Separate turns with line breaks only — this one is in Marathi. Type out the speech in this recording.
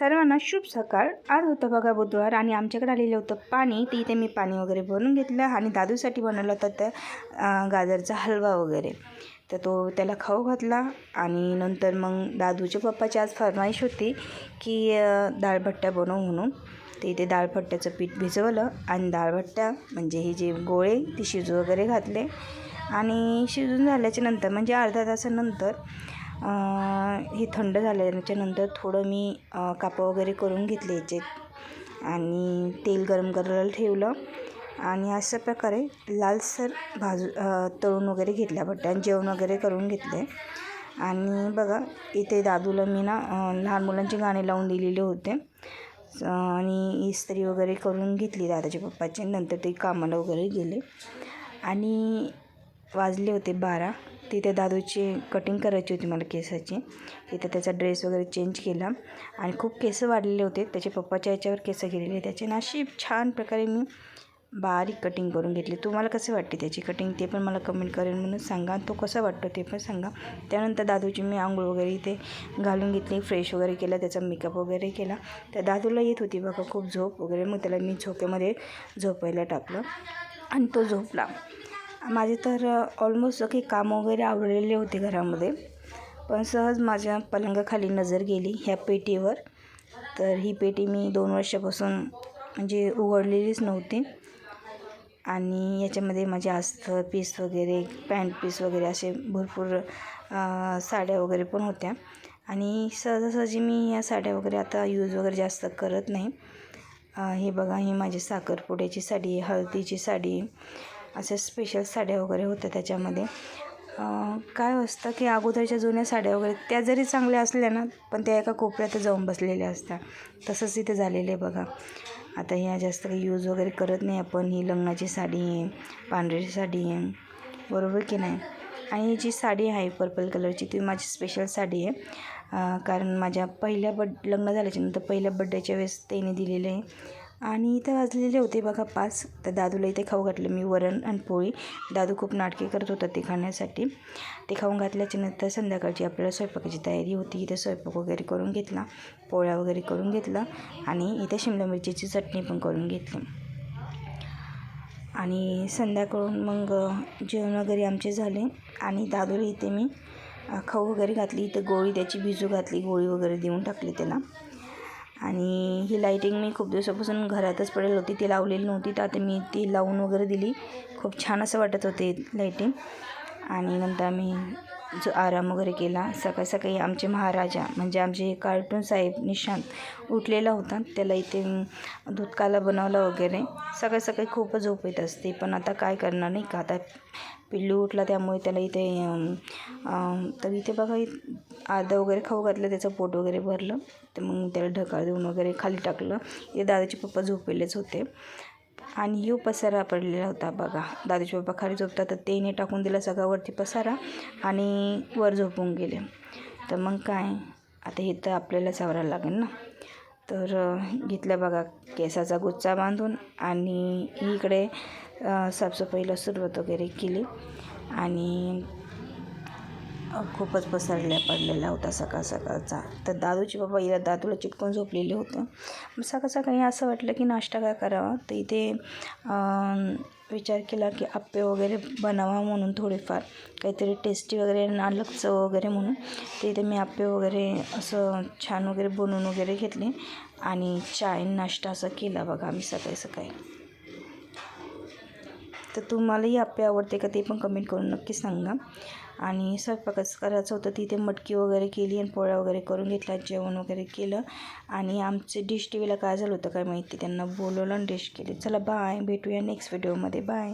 सर्वांना शुभ सकाळ. आज होतं बघा बुधवार आणि आमच्याकडे आलेलं होतं पाणी. ते इथे मी पाणी वगैरे भरून घेतलं आणि दादूसाठी बनवलं होतं त्या गाजरचा हलवा वगैरे. तर तो त्याला खाऊ घातला आणि नंतर मग दादूच्या पप्पाची आज फरमाईश होती की डाळभट्ट्या बनव म्हणून. ते इथे डाळभट्ट्याचं पीठ भिजवलं आणि डाळभट्ट्या म्हणजे हे जे गोळे ते शिजू वगैरे घातले. आणि शिजून झाल्याच्यानंतर म्हणजे अर्धा तासानंतर हे थंड झाल्याच्यानंतर थोडं मी कापं वगैरे करून घेतले याचे आणि तेल गरम करायला ठेवलं. आणि अशा प्रकारे लालसर भाजू तळून वगैरे घेतल्या बट्ट्या जेवण वगैरे करून घेतले. आणि बघा इथे दादूला मी ना लहान मुलांचे गाणे लावून दिलेले होते. आणि इस्त्री वगैरे करून घेतली दादाच्या पप्पाची. नंतर ते कामाला वगैरे गेले. आणि वाजले होते बारा. तिथे दादूची कटिंग करायची होती मला केसाची. तिथे त्याचा ड्रेस वगैरे चेंज केला आणि खूप केस वाढलेले होते. त्याचे पप्पाच्या याच्यावर केस गेलेले. त्याचे ना अशी छान प्रकारे मी बारीक कटिंग करून घेतली. तुम्हाला कसं वाटते त्याची कटिंग ते पण मला कमेंट करेल. म्हणून सांगा. तो कसा वाटतो ते पण सांगा. त्यानंतर दादूची मी आंघोळ वगैरे इथे घालून घेतली. फ्रेश वगैरे केला. त्याचा मेकअप वगैरे केला. तर दादूला येत होती बघा. खूप झोप वगैरे. मग त्याला मी झोपेमध्ये झोपायला टाकलं. आणि तो झोपला. माझे तर ऑलमोस्ट सगळे काम वगैरे आवडलेले होते घरामध्ये. पण सहज माझ्या पलंगाखाली नजर गेली ह्या पेटीवर. तर ही पेटी मी दोन वर्षापासून म्हणजे उघडलेलीच नव्हती. आणि याच्यामध्ये माझे अस्तर पीस वगैरे पॅन्ट पीस वगैरे असे भरपूर साड्या वगैरे पण होत्या. आणि सहजासहजी मी या साड्या वगैरे आता यूज वगैरे जास्त करत नाही. हे बघा ही माझी साखरपुड्याची साडी हळदीची साडी अशा स्पेशल साड्या वगैरे होत्या त्याच्यामध्ये. काय असतं की अगोदरच्या जुन्या साड्या वगैरे त्या जरी चांगल्या असल्या ना पण त्या एका कोपऱ्यात जाऊन बसलेल्या असतात. तसंच इथे झालेलं आहे बघा. आता ह्या जास्त काही यूज वगैरे करत नाही आपण. ही लग्नाची साडी आहे पांढरी साडी आहे. बरोबर की नाही? आणि ही जी साडी आहे पर्पल कलरची ती माझी स्पेशल साडी आहे. कारण माझ्या पहिल्या बड लग्न झाल्याच्यानंतर पहिल्या बड्डेच्या वेळेस त्याने दिलेलं आहे. आणि इथं वाजलेले होते बघा पाच. तर दादूला इथे खाऊ घातलं मी वरण आणि पोळी. दादू खूप नाटके करत होता ते खाण्यासाठी. ते खाऊन घातल्याच्या नंतर संध्याकाळची आपल्याला स्वयंपाकाची तयारी होती. इथे स्वयंपाक वगैरे करून घेतला पोळ्या वगैरे करून घेतला आणि इथे शिमला मिरचीची चटणी पण करून घेतली. आणि संध्याकाळून मग जेवण वगैरे आमचे झाले आणि दादूला इथे मी खाऊ वगैरे घातली. इथं गोळी त्याची भिजू घातली. गोळी वगैरे देऊन टाकली त्याला. आणि ही लाईटिंग मी खूप दिवसापासून घरातच पडेल होती. ती लावलेली नव्हती तर आता मी ती लावून वगैरे दिली. खूप छान असं वाटत होते लाईटिंग आणि नंतर आम्ही जो आराम वगैरे केला सकाळी सकाळी आमचे महाराजा म्हणजे आमचे कार्टून साहेब निशांत उठलेला होता. त्याला इथे दूधकाला बनवला वगैरे. सकाळी सकाळी खूपच झोप येत असते पण आता काय करणार नाही का? आता पिल्लू उठला त्यामुळे त्याला इथे तर इथे बघा इ- वगैरे खाऊ घातलं त्याचं पोट वगैरे भरलं. तर मग त्याला ढकाळ देऊन वगैरे खाली टाकलं. इथे दादाचे पप्पा झोपलेलेच होते. आणि यो पसारा पडलेला होता बघा. दादाचे बाबा खाली झोपतात तर तेने टाकून दिला सगळ्यावरती पसारा आणि वर झोपून गेले. तर मग काय? आता हे तर आपल्याला सावरायला लागेल ना? तर घेतल्या घेतलं बघा केसाचा गुच्चा बांधून आणि इकडे साफसफाईला सुरुवात वगैरे केली. आणि खूपच पसरल्या पडलेला होता सकाळ सकाळचा. तर दादूची बाबा हिला दादूला चिटकून झोपलेले होते. मग सकाळ सकाळी असं वाटलं की नाश्ता काय करावा? तर इथे विचार केला की आप्पे वगैरे बनावा म्हणून थोडेफार. काहीतरी टेस्टी वगैरे नालक चव वगैरे म्हणून. तर इथे मी आप्पे वगैरे असं छान वगैरे बनवून वगैरे घेतले. आणि चाय नाश्ता असं केला बघा आम्ही सकाळी सकाळी. तर तुम्हालाही आप्पे आवडते का ते पण कमेंट करून नक्की सांगा. आणि स्वयंपाकच करायचं होतं. तिथे मटकी वगैरे केली आणि पोळ्या वगैरे करून घेतल्या जेवण वगैरे केलं. आणि आमचे डिश टी व्हीला काय झालं होतं काय माहिती? त्यांना बोलवलं आणि डिश केली. चला बाय भेटूया नेक्स्ट व्हिडिओमध्ये बाय